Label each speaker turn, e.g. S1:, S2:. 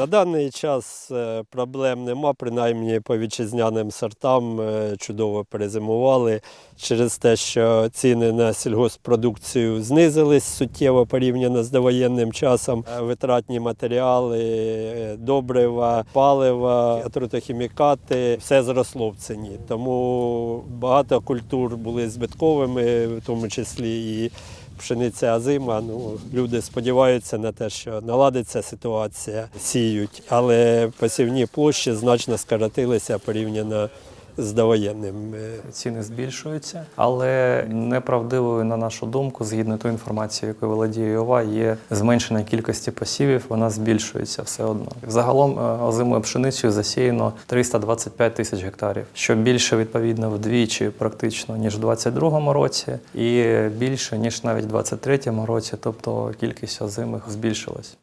S1: На даний час е, проблем нема, принаймні по вітчизняним сортам е, чудово перезимували через те, що ціни на сільгоспродукцію знизились суттєво порівняно з довоєнним часом. Е, Витратні матеріали, добрива, палива, отрутохімікати все зросло в ціні. Тому багато культур були збитковими, в тому числі і пшениця азима. Ну, люди сподіваються на те, що наладиться ситуація, сіють, але посівні площі значно скоротилися порівняно з довоєнним. е,
S2: Ціни збільшуються, але неправдивою, на нашу думку, згідно тої інформації, якою володіє ОВА, є зменшення кількості посівів, вона збільшується все одно. Загалом е, озимою пшеницею засіяно 325 тисяч гектарів, що більше відповідно вдвічі практично ніж у 2022 році, і більше ніж навіть у 2023 році, тобто кількість озимих збільшилась.